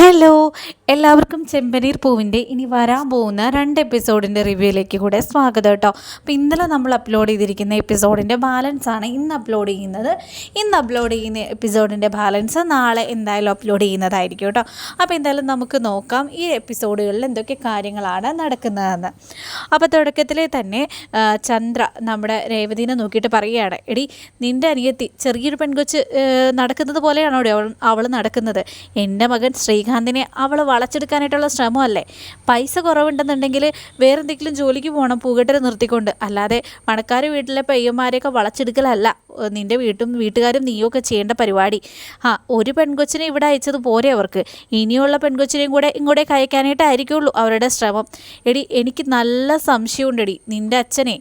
Hello എല്ലാവർക്കും ചെമ്പനീർ പൂവിന്റെ ഇനി വരാൻ പോകുന്ന രണ്ട് എപ്പിസോഡിന്റെ റിവ്യൂയിലേക്ക് കൂടെ സ്വാഗതം കേട്ടോ. അപ്പോൾ ഇന്നലെ നമ്മൾ അപ്ലോഡ് ചെയ്തിരിക്കുന്ന എപ്പിസോഡിന്റെ ബാലൻസ് ആണ് ഇന്ന് അപ്ലോഡ് ചെയ്യുന്നത്. ഇന്ന് അപ്ലോഡ് ചെയ്യുന്ന എപ്പിസോഡിന്റെ ബാലൻസ് നാളെ എന്തായാലും അപ്ലോഡ് ചെയ്യുന്നതായിരിക്കും കേട്ടോ. അപ്പോൾ എന്തായാലും നമുക്ക് നോക്കാം ഈ എപ്പിസോഡുകളിൽ എന്തൊക്കെ കാര്യങ്ങളാണ് നടക്കുന്നതെന്ന്. അപ്പോൾ തുടക്കത്തിലെ തന്നെ ചന്ദ്ര നമ്മുടെ രേവതിനെ നോക്കിയിട്ട് പറയുകയാണ് എടി നിന്റെ അനിയത്തി ചെറിയൊരു പെൺകൊച്ച് നടക്കുന്നത് പോലെയാണോ അവൾ നടക്കുന്നത്? എന്റെ മകൻ ശ്രീകാന്തിനെ അവൾ വളച്ചെടുക്കാനായിട്ടുള്ള ശ്രമമല്ലേ? പൈസ കുറവുണ്ടെന്നുണ്ടെങ്കിൽ വേറെ എന്തെങ്കിലും ജോലിക്ക് പോകണം പൂകെട്ടൽ നിർത്തിക്കൊണ്ട്. അല്ലാതെ പണക്കാർ വീട്ടിലെ പയ്യന്മാരെയൊക്കെ വളച്ചെടുക്കലല്ല. നിന്റെ വീട്ടും വീട്ടുകാരും നീയൊക്കെ ചെയ്യേണ്ട പരിപാടി. ആ ഒരു പെൺകൊച്ചിനെ ഇവിടെ അയച്ചത് പോരെ അവർക്ക്. ഇനിയുള്ള പെൺകൊച്ചിനെയും കൂടെ ഇങ്ങോട്ടേക്ക് അയക്കാനായിട്ടായിരിക്കുള്ളൂ അവരുടെ ശ്രമം. എടി എനിക്ക് നല്ല സംശയമുണ്ടെടി. നിന്റെ അച്ഛനെ.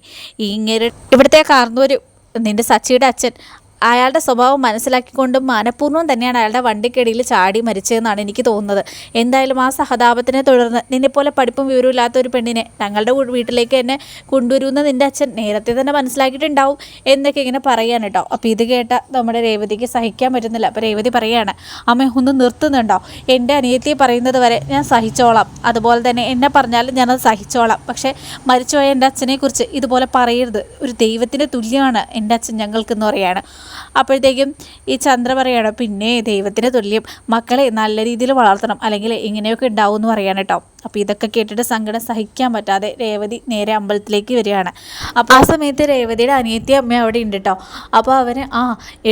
ഇങ്ങനെ ഇവിടുത്തെ കാർന്നൂർ നിന്റെ സച്ചിയുടെ അച്ഛൻ. അയാളുടെ സ്വഭാവം മനസ്സിലാക്കിക്കൊണ്ടും മനഃപൂർവം തന്നെയാണ് അയാളുടെ വണ്ടിക്കടിയിൽ ചാടി മരിച്ചതെന്നാണ് എനിക്ക് തോന്നുന്നത്. എന്തായാലും ആ സഹതാപത്തിനെ തുടർന്ന് നിന്നെപ്പോലെ പഠിപ്പും വിവരവും ഇല്ലാത്ത ഒരു പെണ്ണിനെ ഞങ്ങളുടെ വീട്ടിലേക്ക് തന്നെ കൊണ്ടുവരുമെന്ന് നിന്റെ അച്ഛൻ നേരത്തെ തന്നെ മനസ്സിലാക്കിയിട്ടുണ്ടാവും എന്നൊക്കെ ഇങ്ങനെ പറയാണ് കേട്ടോ. അപ്പോൾ ഇത് കേട്ട നമ്മുടെ രേവതിക്ക് സഹിക്കാൻ പറ്റുന്നില്ല. അപ്പോൾ രേവതി പറയാണ് അമ്മ ഒന്ന് നിർത്തുന്നുണ്ടോ? എന്റെ അനിയത്തി പറയുന്നത് വരെ ഞാൻ സഹിച്ചോളാം. അതുപോലെ തന്നെ എന്നെ പറഞ്ഞാലും ഞാനത് സഹിച്ചോളാം. പക്ഷേ മരിച്ചുപോയ എന്റെ അച്ഛനെക്കുറിച്ച് ഇതുപോലെ പറയരുത്. ഒരു ദൈവത്തിന്റെ തുല്യമാണ് എന്റെ അച്ഛൻ ഞങ്ങൾക്കെന്ന് പറയാണ്. അപ്പോഴത്തേക്കും ഈ ചന്ദ്ര പറയുകയാണ് പിന്നെ ദൈവത്തിന് തുല്യം. മക്കളെ നല്ല രീതിയിൽ വളർത്തണം. അല്ലെങ്കിൽ ഇങ്ങനെയൊക്കെ ഉണ്ടാവും എന്ന് പറയാൻ കേട്ടോ അപ്പോൾ ഇതൊക്കെ കേട്ടിട്ട് സങ്കടം സഹിക്കാൻ പറ്റാതെ രേവതി നേരെ അമ്പലത്തിലേക്ക് വരികയാണ്. അപ്പോൾ ആ സമയത്ത് രേവതിയുടെ അനിയത്തി അമ്മ അവിടെ ഉണ്ട് കേട്ടോ അപ്പോൾ അവന് ആ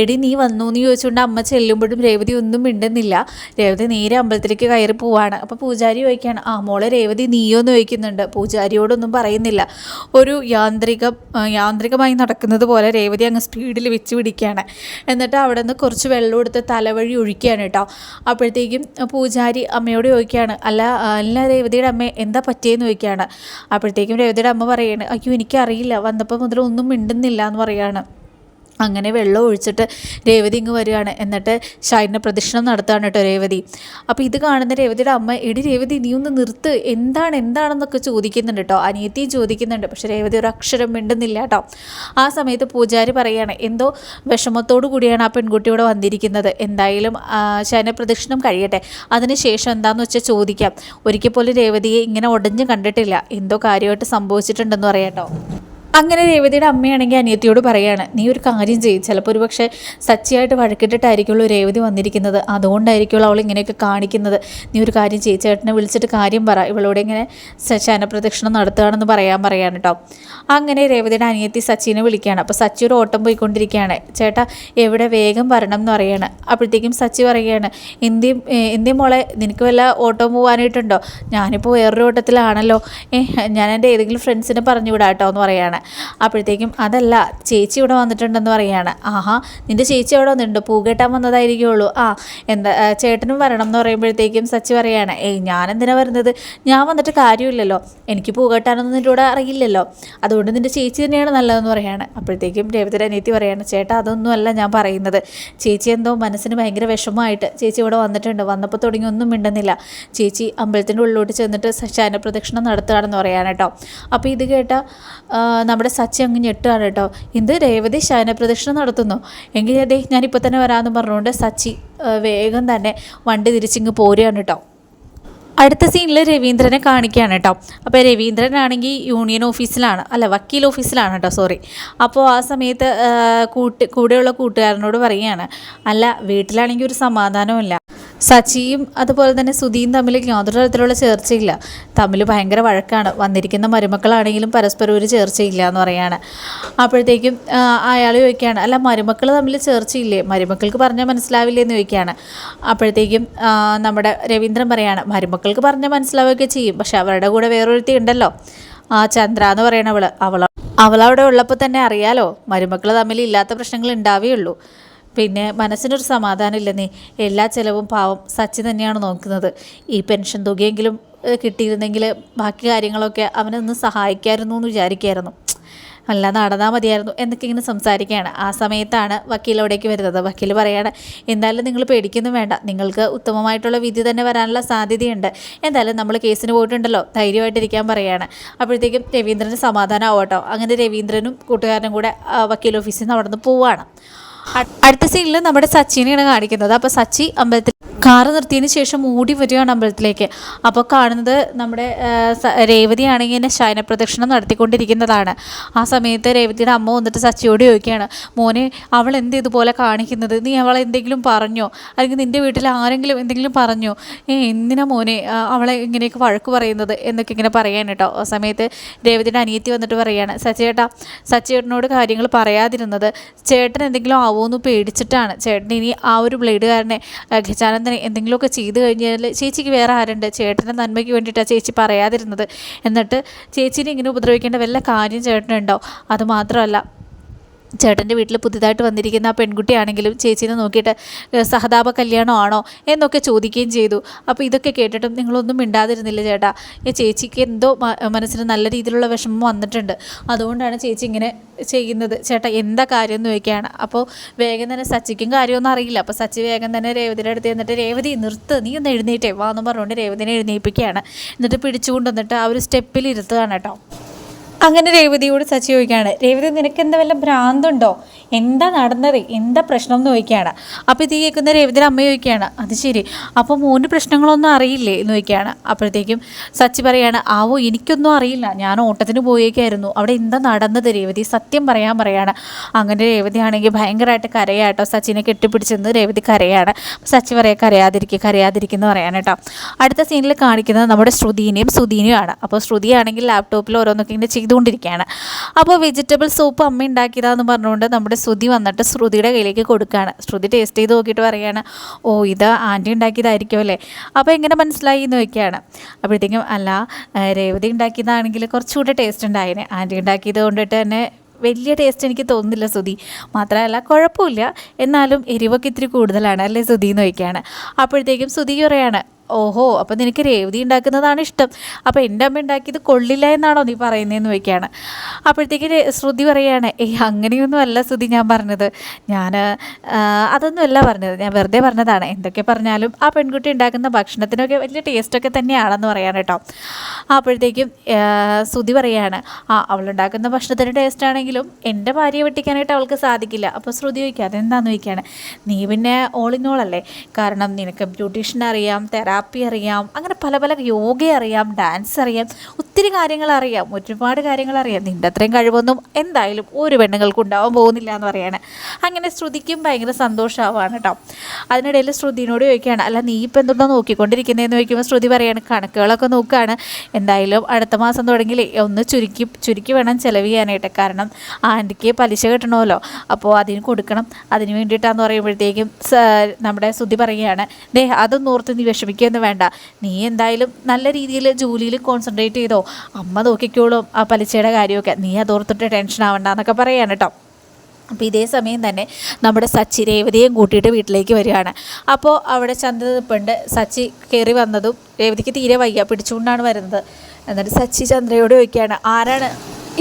എടി നീ വന്നു എന്ന് ചോദിച്ചുകൊണ്ട് അമ്മ ചെല്ലുമ്പോഴും രേവതി ഒന്നും മിണ്ടുന്നില്ല. രേവതി നേരെ അമ്പലത്തിലേക്ക് കയറി പോവാണ്. അപ്പോൾ പൂജാരി ചോദിക്കുകയാണ് ആ മോളെ രേവതി നീയോ എന്ന് ചോദിക്കുന്നുണ്ട്. പൂജാരിയോടൊന്നും പറയുന്നില്ല. ഒരു യാന്ത്രിക യാന്ത്രികമായി നടക്കുന്നത് പോലെ രേവതി അങ്ങ് സ്പീഡിൽ വെച്ച് പിടിക്കുകയാണ് എന്നിട്ട് അവിടെ നിന്ന് കുറച്ച് വെള്ളം എടുത്ത് തലവഴി ഒഴിക്കുകയാണ് കേട്ടോ. അപ്പോഴത്തേക്കും പൂജാരി അമ്മയോട് ചോദിക്കുകയാണ് അല്ല അല്ല രേവതിയുടെ അമ്മ എന്താ പറ്റിയെന്ന് ചോദിക്കുകയാണ്. അപ്പോഴത്തേക്കും രേവതിയുടെ അമ്മ പറയുകയാണ് അയ്യോ എനിക്കറിയില്ല. വന്നപ്പോൾ മുതൽ ഒന്നും മിണ്ടുന്നില്ല എന്ന് പറയാണ് അങ്ങനെ വെള്ളം ഒഴിച്ചിട്ട് രേവതി ഇങ്ങ് വരികയാണ്. എന്നിട്ട് ഷൈന പ്രദക്ഷിണം നടത്തുകയാണ് കേട്ടോ രേവതി. അപ്പോൾ ഇത് കാണുന്ന രേവതിയുടെ അമ്മ എടി രേവതി നീ ഒന്ന് നിർത്ത്. എന്താണ് എന്താണെന്നൊക്കെ ചോദിക്കുന്നുണ്ട് കേട്ടോ. അനിയത്തി ചോദിക്കുന്നുണ്ട്. പക്ഷേ രേവതി ഒരു അക്ഷരം മിണ്ടുന്നില്ല കേട്ടോ. ആ സമയത്ത് പൂജാരി പറയുകയാണ് എന്തോ വിഷമത്തോടു കൂടിയാണ് ആ പെൺകുട്ടി ഇവിടെ വന്നിരിക്കുന്നത്. എന്തായാലും ശയന പ്രദക്ഷിണം കഴിയട്ടെ. അതിനുശേഷം എന്താണെന്ന് വെച്ചാൽ ചോദിക്കാം. ഒരിക്കൽ പോലും രേവതിയെ ഇങ്ങനെ ഉടഞ്ഞു കണ്ടിട്ടില്ല. എന്തോ കാര്യമായിട്ട് സംഭവിച്ചിട്ടുണ്ടെന്ന് പറയാം കേട്ടോ. അങ്ങനെ രേവതിയുടെ അമ്മയാണെങ്കിൽ അനിയത്തിയോട് പറയാണ് നീ ഒരു കാര്യം ചെയ്യും. ചിലപ്പോൾ ഒരു പക്ഷേ സച്ചിയായിട്ട് വഴക്കിട്ടിട്ടായിരിക്കുള്ളൂ രേവതി വന്നിരിക്കുന്നത്. അതുകൊണ്ടായിരിക്കുള്ളൂ അവൾ ഇങ്ങനെയൊക്കെ കാണിക്കുന്നത്. നീ ഒരു കാര്യം ചെയ്യും. ചേട്ടനെ വിളിച്ചിട്ട് കാര്യം പറ. ഇവളോട് ഇങ്ങനെ ശയനപ്രദക്ഷിണം നടത്തുകയാണെന്ന് പറയാൻ പറയാണ് കേട്ടോ അങ്ങനെ രേവതിയുടെ അനിയത്തി സച്ചിനെ വിളിക്കുകയാണ്. അപ്പോൾ സച്ചി ഒരു ഓട്ടം പോയിക്കൊണ്ടിരിക്കുകയാണ്. ചേട്ടാ എവിടെ വേഗം വരണം എന്ന് പറയാണ്. അപ്പോഴത്തേക്കും സച്ചി പറയുകയാണ് എന്തേ എന്തേ മോളെ നിനക്ക് വല്ല ഓട്ടം പോകാനായിട്ടുണ്ടോ ഞാനിപ്പോൾ വേറൊരു ഓട്ടത്തിലാണല്ലോ. ഞാൻ എന്റെ ഏതെങ്കിലും ഫ്രണ്ട്സിനെ പറഞ്ഞു വിടാം കേട്ടോ എന്ന് പറയാണ്. അപ്പോഴത്തേക്കും അതല്ല ചേച്ചി ഇവിടെ വന്നിട്ടുണ്ടെന്ന് പറയുകയാണ്. ആഹാ നിന്റെ ചേച്ചി അവിടെ വന്നിട്ടുണ്ട്. പൂ കെട്ടാൻ വന്നതായിരിക്കുള്ളൂ. ആ എന്താ ചേട്ടനും വരണം എന്ന് പറയുമ്പോഴത്തേക്കും സച്ചി പറയുകയാണ് ഏയ് ഞാൻ എന്തിനാ വരുന്നത്? ഞാൻ വന്നിട്ട് കാര്യമില്ലല്ലോ. എനിക്ക് പൂ കെട്ടാനൊന്നും നിന്റെ കൂടെ അറിയില്ലല്ലോ. അതുകൊണ്ട് നിന്റെ ചേച്ചി തന്നെയാണ് നല്ലതെന്ന് പറയുകയാണ്. അപ്പോഴത്തേക്കും രേവതിയുടെ അനിയത്തി പറയുകയാണ് ചേട്ടാ അതൊന്നുമല്ല ഞാൻ പറയുന്നത്. ചേച്ചി എന്തോ മനസ്സിന് ഭയങ്കര വിഷമമായിട്ട് ചേച്ചി ഇവിടെ വന്നിട്ടുണ്ട്. വന്നപ്പോൾ തുടങ്ങി ഒന്നും മിണ്ടുന്നില്ല. ചേച്ചി അമ്പലത്തിന്റെ ഉള്ളിലോട്ട് ചെന്നിട്ട് ശയനപ്രദക്ഷിണം നടത്തുകയാണെന്ന് പറയാണ് കേട്ടോ. അപ്പോൾ ഇത് കേട്ട നമ്മുടെ സച്ചി അങ്ങ് ഞെട്ടുകയാണ് കേട്ടോ. ഇന്ന് രേവതി ശയന പ്രദക്ഷിണം നടത്തുന്നു. എങ്കിൽ അതെ ഞാനിപ്പോൾ തന്നെ വരാമെന്ന് പറഞ്ഞുകൊണ്ട് സച്ചി വേഗം തന്നെ വണ്ടി തിരിച്ചിങ്ങ് പോരുകയാണ് കേട്ടോ. അടുത്ത സീനിൽ രവീന്ദ്രനെ കാണിക്കുകയാണ് കേട്ടോ. അപ്പോൾ രവീന്ദ്രനാണെങ്കിൽ യൂണിയൻ ഓഫീസിലാണ്. അല്ല വക്കീൽ ഓഫീസിലാണ് കേട്ടോ സോറി. അപ്പോൾ ആ സമയത്ത് കൂട്ട് കൂടെയുള്ള കൂട്ടുകാരനോട് പറയുകയാണ്. അല്ല വീട്ടിലാണെങ്കിൽ ഒരു സമാധാനമില്ല സച്ചിയും അതുപോലെ തന്നെ സുധിയും തമ്മിൽ യാതൊരു തരത്തിലുള്ള ചേർച്ചയില്ല. തമ്മിൽ ഭയങ്കര വഴക്കാണ്. വന്നിരിക്കുന്ന മരുമക്കളാണെങ്കിലും പരസ്പരം ഒരു ചേർച്ചയില്ല എന്ന് പറയാണ്. അപ്പോഴത്തേക്കും അയാൾ ചോദിക്കുകയാണ് അല്ല മരുമക്കൾ തമ്മിൽ ചേർച്ചയില്ലേ? മരുമക്കൾക്ക് പറഞ്ഞാൽ മനസ്സിലാവില്ലേ? എന്ന് ചോദിക്കുകയാണ്. അപ്പോഴത്തേക്കും നമ്മുടെ രവീന്ദ്രൻ പറയാണ് മരുമക്കൾക്ക് പറഞ്ഞാൽ മനസ്സിലാവുകയൊക്കെ ചെയ്യും. പക്ഷെ അവരുടെ കൂടെ വേറൊരുത്തി ഉണ്ടല്ലോ. ആ ചന്ദ്ര എന്ന് പറയണവൾ അവൾ അവളവിടെ ഉള്ളപ്പോൾ തന്നെ അറിയാലോ. മരുമക്കൾ തമ്മിൽ ഇല്ലാത്ത പ്രശ്നങ്ങൾ ഉണ്ടാവുകയുള്ളൂ പിന്നെ മനസ്സിനൊരു സമാധാനം ഇല്ലെന്നേ എല്ലാ ചിലവും പാവം സച്ചി തന്നെയാണ് നോക്കുന്നത്. ഈ പെൻഷൻ തുകയെങ്കിലും കിട്ടിയിരുന്നെങ്കിൽ ബാക്കി കാര്യങ്ങളൊക്കെ അവനൊന്ന് സഹായിക്കായിരുന്നു എന്ന് വിചാരിക്കായിരുന്നു. അല്ല നടന്നാൽ മതിയായിരുന്നു എന്നൊക്കെ ഇങ്ങനെ സംസാരിക്കുകയാണ്. ആ സമയത്താണ് വക്കീൽ അവിടേക്ക് വരുന്നത്. വക്കീൽ പറയുകയാണ് എന്തായാലും നിങ്ങൾ പേടിക്കുന്നു വേണ്ട. നിങ്ങൾക്ക് ഉത്തമമായിട്ടുള്ള വിധി തന്നെ വരാനുള്ള സാധ്യതയുണ്ട്. എന്തായാലും നമ്മൾ കേസിന് പോയിട്ടുണ്ടല്ലോ. ധൈര്യമായിട്ടിരിക്കാൻ പറയുകയാണ് അപ്പോഴത്തേക്കും രവീന്ദ്രന് സമാധാനം ആവട്ടോ. അങ്ങനെ രവീന്ദ്രനും കൂട്ടുകാരനും കൂടെ വക്കീൽ ഓഫീസിൽ നിന്ന് അവിടെ നിന്ന് പോവുകയാണ് അടുത്ത സീനിൽ നമ്മുടെ സച്ചിനെയാണ് കാണിക്കുന്നത്. അപ്പോൾ സച്ചി അമ്പലത്തിൽ കാറ് നിർത്തിയതിന് ശേഷം ഓടി വരികയാണ് അമ്പലത്തിലേക്ക്. അപ്പോൾ കാണുന്നത് നമ്മുടെ രേവതി ഇങ്ങനെ ശയന പ്രദക്ഷിണം നടത്തിക്കൊണ്ടിരിക്കുന്നതാണ്. ആ സമയത്ത് രേവതിയുടെ അമ്മ വന്നിട്ട് സച്ചിയോട് ചോദിക്കുകയാണ് മോനെ അവൾ എന്ത് ഇതുപോലെ കാണിക്കുന്നത്? നീ അവളെ എന്തെങ്കിലും പറഞ്ഞോ? അല്ലെങ്കിൽ നിന്റെ വീട്ടിൽ ആരെങ്കിലും എന്തെങ്കിലും പറഞ്ഞോ? ഏ എന്തിനാ മോനെ അവളെ ഇങ്ങനെയൊക്കെ വഴക്ക് പറയുന്നത്? എന്നൊക്കെ ഇങ്ങനെ പറയാൻ കേട്ടോ. ആ സമയത്ത് രേവതിയുടെ അനിയത്തി വന്നിട്ട് പറയുകയാണ് സച്ചിയേട്ടാ സച്ചിയേട്ടനോട് കാര്യങ്ങൾ പറയാതിരുന്നത് ചേട്ടൻ എന്തെങ്കിലും ആവുമെന്ന് പേടിച്ചിട്ടാണ്. ചേട്ടൻ ഇനി ആ ഒരു ബ്ലേഡുകാരനെ ഗജാനന്ദനെ എന്തെങ്കിലുമൊക്കെ ചെയ്ത് കഴിഞ്ഞാൽ ചേച്ചിക്ക് വേറെ ആരുണ്ട്? ചേട്ടന്റെ നന്മയ്ക്ക് വേണ്ടിയിട്ടാണ് ചേച്ചി പറയാതിരുന്നത്. എന്നിട്ട് ചേച്ചീനെ ഇങ്ങനെ ഉപദ്രവിക്കേണ്ട വല്ല കാര്യം ചേട്ടനുണ്ടോ? അത് മാത്രമല്ല ചേട്ടന്റെ വീട്ടിൽ പുതിയതായിട്ട് വന്നിരിക്കുന്ന ആ പെൺകുട്ടിയാണെങ്കിലും ചേച്ചീനെ നോക്കിയിട്ട് സഹതാപ കല്യാണമാണോ? എന്നൊക്കെ ചോദിക്കുകയും ചെയ്തു. അപ്പോൾ ഇതൊക്കെ കേട്ടിട്ടും നിങ്ങളൊന്നും മിണ്ടാതിരുന്നില്ല ചേട്ടാ. ഈ ചേച്ചിക്ക് എന്തോ മനസ്സിന് നല്ല രീതിയിലുള്ള വിഷമം വന്നിട്ടുണ്ട്. അതുകൊണ്ടാണ് ചേച്ചി ഇങ്ങനെ ചെയ്യുന്നത്. ചേട്ടാ എന്താ കാര്യം എന്ന് ചോദിക്കുകയാണ്. അപ്പോൾ വേഗം തന്നെ സച്ചിക്കും കാര്യമൊന്നും അറിയില്ല. അപ്പോൾ സച്ചി വേഗം തന്നെ രേവതിയുടെ അടുത്ത് എന്നിട്ട് രേവതി നിർത്ത്. നീ ഒന്ന് എഴുന്നേറ്റേ. വാ എന്ന് പറഞ്ഞുകൊണ്ട് രേവതിനെ എഴുന്നേൽപ്പിക്കുകയാണ്. എന്നിട്ട് പിടിച്ചുകൊണ്ട് വന്നിട്ട് ആ ഒരു സ്റ്റെപ്പിൽ ഇരുത്തുകയാണ് കേട്ടോ. അങ്ങനെ രേവതിയോട് സച്ചി ചോദിക്കുകയാണ് രേവതി നിനക്ക് എന്താ വല്ല ഭ്രാന്തുണ്ടോ? എന്താ നടന്നത്? എന്താ പ്രശ്നം? എന്ന് ചോദിക്കുകയാണ്. അപ്പോൾ ഇത് കേൾക്കുന്ന രേവതിയുടെ അമ്മ ചോദിക്കുകയാണ് അത് ശരി അപ്പോൾ മോന് പ്രശ്നങ്ങളൊന്നും അറിയില്ലേ? എന്ന് ചോദിക്കുകയാണ്. അപ്പോഴത്തേക്കും സച്ചി പറയാണ് ആവോ എനിക്കൊന്നും അറിയില്ല. ഞാൻ ഓട്ടത്തിന് പോയേക്കായിരുന്നു. അവിടെ എന്താ നടന്നത്? രേവതി സത്യം പറയാൻ പറയാണ്. അങ്ങനെ രേവതി ആണെങ്കിൽ ഭയങ്കരമായിട്ട് കരയാട്ടോ. സച്ചിനെ കെട്ടിപ്പിടിച്ചെന്ന് രേവതി കരയാണ്. സച്ചി പറയാ കരയാതിരിക്കുക കരയാതിരിക്കുന്നു പറയാൻ കേട്ടോ. അടുത്ത സീനിൽ കാണിക്കുന്നത് നമ്മുടെ ശ്രുതിനെയും സുധീനെയുമാണ്. അപ്പോൾ ശ്രുതിയാണെങ്കിൽ ലാപ്ടോപ്പിൽ ഓരോന്നൊക്കെ ഇങ്ങനെ ചെയ്തുകൊണ്ടിരിക്കുകയാണ്. അപ്പോൾ വെജിറ്റബിൾ സൂപ്പ് അമ്മ ഉണ്ടാക്കിയതാന്ന് പറഞ്ഞുകൊണ്ട് നമ്മുടെ ശ്രുതി വന്നിട്ട് ശ്രുതിയുടെ കയ്യിലേക്ക് കൊടുക്കുകയാണ്. ശ്രുതി ടേസ്റ്റ് ചെയ്ത് നോക്കിയിട്ട് പറയുകയാണ് ഓ ഇത് ആന്റി ഉണ്ടാക്കിയതായിരിക്കും അല്ലേ? അപ്പോൾ എങ്ങനെ മനസ്സിലായി എന്ന് നോക്കിയാണ് അപ്പോഴത്തേക്കും അല്ല രേവതി ഉണ്ടാക്കിയതാണെങ്കിൽ കുറച്ചുകൂടെ ടേസ്റ്റ് ഉണ്ടായേനെ. ആന്റി ഉണ്ടാക്കിയത് കൊണ്ടിട്ട് തന്നെ വലിയ ടേസ്റ്റ് എനിക്ക് തോന്നുന്നില്ല സുധി മാത്രമല്ല കുഴപ്പമില്ല. എന്നാലും എരിവൊക്കെ ഇത്തിരി കൂടുതലാണ് അല്ലേ സുധി എന്ന് ചോദിക്കുകയാണ്. അപ്പോഴത്തേക്കും സുധി പറയാണ് ഓഹോ അപ്പം നിനക്ക് രേവതി ഉണ്ടാക്കുന്നതാണ് ഇഷ്ടം. അപ്പോൾ എന്റെ അമ്മ ഉണ്ടാക്കിയത് കൊള്ളില്ല എന്നാണോ നീ പറയുന്നതെന്ന് ചോദിക്കുകയാണ്. അപ്പോഴത്തേക്ക് ശ്രുതി പറയുകയാണ് ഏയ് അങ്ങനെയൊന്നും അല്ല ശ്രുതി ഞാൻ പറഞ്ഞത്. ഞാൻ അതൊന്നുമല്ല പറഞ്ഞത്. ഞാൻ വെറുതെ പറഞ്ഞതാണ്. എന്തൊക്കെ പറഞ്ഞാലും ആ പെൺകുട്ടി ഉണ്ടാക്കുന്ന ഭക്ഷണത്തിനൊക്കെ വലിയ ടേസ്റ്റൊക്കെ തന്നെയാണെന്ന് പറയാൻ കേട്ടോ. അപ്പോഴത്തേക്കും ശ്രുതി പറയുകയാണ് ആ അവളുണ്ടാക്കുന്ന ഭക്ഷണത്തിന്റെ ടേസ്റ്റ് ആണെങ്കിലും എന്റെ ഭാര്യയെ വെട്ടിക്കാനായിട്ട് അവൾക്ക് സാധിക്കില്ല. അപ്പോൾ ശ്രുതി ചോദിക്കുക അതെന്താണെന്ന് ചോദിക്കുകയാണ്? നീ പിന്നെ ഓൾ ഇൻ ഓൾ അല്ലേ? കാരണം നിനക്ക് ബ്യൂട്ടീഷ്യൻ അറിയാം തെറാപ്പി അറിയാം അങ്ങനെ പല പല യോഗ അറിയാം ഡാൻസ് അറിയാം ഒത്തിരി കാര്യങ്ങൾ അറിയാം ഒരുപാട് കാര്യങ്ങൾ അറിയാം. നിന്റെ അത്രയും കഴിവൊന്നും എന്തായാലും ഒരു പെണ്ണുങ്ങൾക്ക് ഉണ്ടാവാൻ പോകുന്നില്ല എന്ന് പറയാണ്. അങ്ങനെ ശ്രുതിക്കും ഭയങ്കര സന്തോഷമാവാണ് കേട്ടോ. അതിനിടയിൽ ശ്രുതിനോട് ചോദിക്കുകയാണ് അല്ല നീ ഇപ്പം എന്തുകൊണ്ടോ നോക്കിക്കൊണ്ടിരിക്കുന്നതെന്ന് ചോദിക്കുമ്പോൾ ശ്രുതി പറയാണ് കണക്കുകളൊക്കെ നോക്കുകയാണ് എന്തായാലും അടുത്ത മാസം തുടങ്ങിയില്ലേ ഒന്ന് ചുരുക്കി ചുരുക്കി വേണം ചിലവ് ചെയ്യാനായിട്ട്. കാരണം ആന്റിക്ക് പലിശ കിട്ടണമല്ലോ അപ്പോൾ അതിന് കൊടുക്കണം. അതിന് വേണ്ടിയിട്ടാന്ന് പറയുമ്പോഴത്തേക്കും നമ്മുടെ ശ്രുതി പറയുകയാണ് ദേ അതൊന്നും ഓർത്ത് നീ വിഷമിക്കുകയൊന്നും വേണ്ട. നീ എന്തായാലും നല്ല രീതിയിൽ ജോലിയിൽ കോൺസെൻട്രേറ്റ് ചെയ്തോ. അമ്മ നോക്കിക്കോളും ആ പലിശയുടെ കാര്യമൊക്കെ. നീ അതോർത്തിട്ട് ടെൻഷൻ ആവണ്ട എന്നൊക്കെ പറയാണ് കേട്ടോ അപ്പോൾ ഇതേ സമയം തന്നെ നമ്മുടെ സച്ചി രേവതിയെയും കൂട്ടിയിട്ട് വീട്ടിലേക്ക് വരികയാണ്. അപ്പോൾ അവിടെ ചന്ത നിൽപ്പുണ്ട് സച്ചി കയറി വന്നതും രേവതിക്ക് തീരെ വയ്യ. പിടിച്ചുകൊണ്ടാണ് വരുന്നത്. എന്നിട്ട് സച്ചി ചന്ദ്രയോട് ചോദിക്കുകയാണ് ആരാണ്?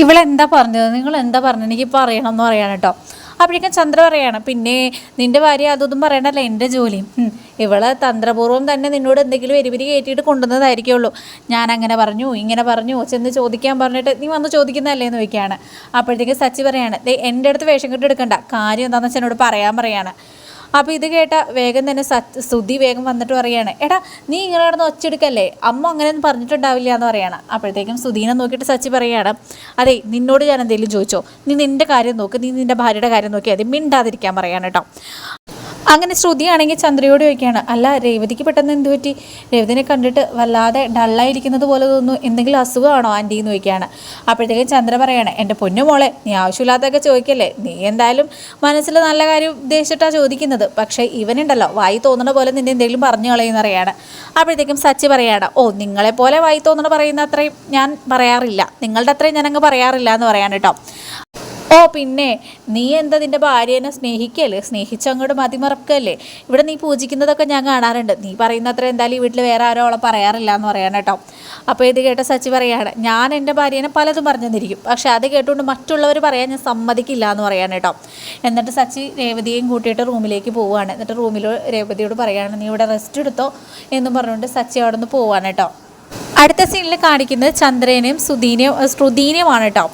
ഇവളെന്താ പറഞ്ഞത്? നിങ്ങൾ എന്താ പറഞ്ഞത്? എനിക്ക് പറയണം എന്ന് പറയാണ് കേട്ടോ അപ്പോഴേക്കും ചന്ദ്ര പറയാണ് പിന്നെ നിന്റെ ഭാര്യ അതൊന്നും പറയണല്ലോ എന്റെ ജോലിയും ഉം. ഇവൾ തന്ത്രപൂർവം തന്നെ നിന്നോട് എന്തെങ്കിലും എരിവിരി കയറ്റിയിട്ട് കൊണ്ടുവന്നതായിരിക്കുള്ളൂ. ഞാൻ അങ്ങനെ പറഞ്ഞു ഇങ്ങനെ പറഞ്ഞു ചെന്ന് ചോദിക്കാൻ പറഞ്ഞിട്ട് നീ വന്ന് ചോദിക്കുന്നതല്ലേ? എന്ന് ചോദിക്കുകയാണ്. അപ്പോഴത്തേക്ക് സച്ചി പറയാണ് എന്റെ അടുത്ത് വേഷം കെട്ടി എടുക്കണ്ട. കാര്യം എന്താണെന്ന് വെച്ചാൽ എന്നോട് പറയാൻ പറയാണ്. അപ്പോൾ ഇത് കേട്ട വേഗം തന്നെ സുധി വേഗം വന്നിട്ട് പറയുകയാണ് എടാ നീ ഇങ്ങനെ കിടന്ന് ഒച്ചെടുക്കല്ലേ അമ്മ അങ്ങനെയൊന്നും പറഞ്ഞിട്ടുണ്ടാവില്ല എന്ന് പറയാണ്. അപ്പോഴത്തേക്കും സുധീനെ നോക്കിയിട്ട് സച്ചി പറയുകയാണ് അതെ നിന്നോട് ഞാൻ എന്തെങ്കിലും ചോദിച്ചോ? നീ നിന്റെ കാര്യം നോക്ക് നീ നിന്റെ ഭാര്യയുടെ കാര്യം നോക്കി അത് മിണ്ടാതിരിക്കാൻ പറയാണ് കേട്ടോ അങ്ങനെ ശ്രുതിയാണെങ്കിൽ ചന്ദ്രയോട് ചോദിക്കുകയാണ് അല്ല രേവതിക്ക് പെട്ടെന്ന് എന്ത് പറ്റി? രേവതിനെ കണ്ടിട്ട് വല്ലാതെ ഡള്ളായിരിക്കുന്നത് പോലെ തോന്നുന്നു. എന്തെങ്കിലും അസുഖമാണോ ആന്റി എന്ന് ചോദിക്കുകയാണ്. അപ്പോഴത്തേക്കും ചന്ദ്ര പറയാണ് എന്റെ പൊന്നു മോളെ നീ ആവശ്യമില്ലാത്തൊക്കെ ചോദിക്കല്ലേ? നീ എന്തായാലും മനസ്സിൽ നല്ല കാര്യം ഉദ്ദേശിച്ചിട്ടാണ് ചോദിക്കുന്നത്. പക്ഷേ ഇവനുണ്ടല്ലോ വായി തോന്നണ പോലെ നിന്നെ എന്തെങ്കിലും പറഞ്ഞു കളയുന്നറിയാണ് അപ്പോഴത്തേക്കും സച്ചി പറയാണ് ഓ നിങ്ങളെ പോലെ വായി തോന്നണ പറയുന്ന അത്രയും ഞാൻ പറയാറില്ല. നിങ്ങളുടെ അത്രയും ഞാനങ്ങ് പറയാറില്ല എന്ന് പറയാൻ കേട്ടോ. ഓ പിന്നെ നീ എന്താ നിന്റെ ഭാര്യേനെ സ്നേഹിക്കല്ലേ? സ്നേഹിച്ചങ്ങോട്ട് മതിമറക്കല്ലേ? ഇവിടെ നീ പൂജിക്കുന്നതൊക്കെ ഞാൻ കാണാറുണ്ട്. നീ പറയുന്ന അത്ര എന്തായാലും ഈ വീട്ടിൽ വേറെ ആരോ അവളെ പറയാറില്ല എന്ന് പറയാൻ കേട്ടോ. അപ്പോൾ ഇത് കേട്ട സച്ചി പറയാണ് ഞാൻ എന്റെ ഭാര്യനെ പലതും പറഞ്ഞു തന്നിരിക്കും പക്ഷെ അത് കേട്ടുകൊണ്ട് മറ്റുള്ളവർ പറയാൻ ഞാൻ സമ്മതിക്കില്ല എന്ന് പറയാൻ കേട്ടോ. എന്നിട്ട് സച്ചി രേവതിയെയും കൂട്ടിയിട്ട് റൂമിലേക്ക് പോവുകയാണ്. എന്നിട്ട് റൂമിൽ രേവതിയോട് പറയുകയാണ് നീ ഇവിടെ റെസ്റ്റ് എടുത്തോ? എന്നും പറഞ്ഞുകൊണ്ട് സച്ചി അവിടെ നിന്ന് പോവാണ് കേട്ടോ. അടുത്ത സീനിൽ കാണിക്കുന്നത് ചന്ദ്രനെയും സുധീനെയും ശ്രുതീനെയുമാണ് കേട്ടോ